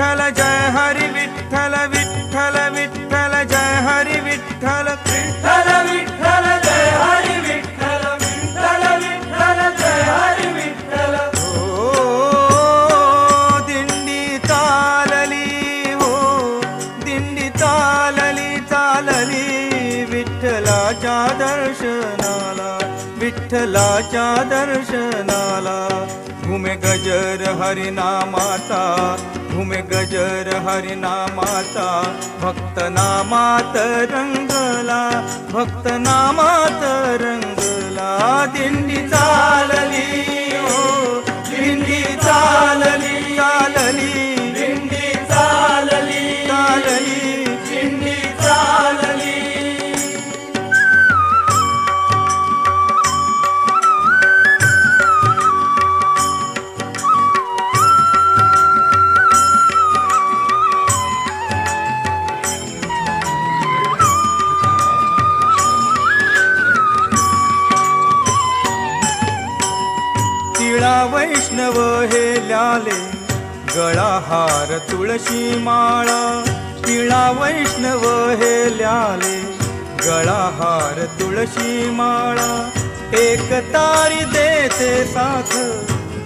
विठ्ठल जय हरी विठ्ठल विठ्ठल विठ्ठल जय हरी विठ्ठल. विठ्ठल विठ्ठल जय हरी विठ्ठल विठ्ठल विठ्ठल जय हरी विठ्ठल. हो दिंडी चालली हो दिंडी चालली चालली विठ्ठलाच्या दर्शनाला विठ्ठलाच्या दर्शनाला. घुमे गजर हरिनामाचा घुमे गजर हरिनामाचा भक्त नामात रंगला भक्त नामात रंगला दिंडीचा मिळा वैष्णव हे लाले गळा हार तुळशी माळा. तिळा वैष्णव हे लाले गळा हार तुळशी माळा. एक तारी देते साथ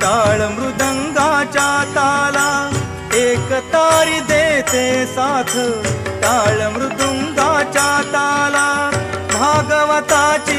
ताळ मृदंगाच्या ताला. एक तारी देते साथ ताळ मृदुंगाच्या ताला. भागवताची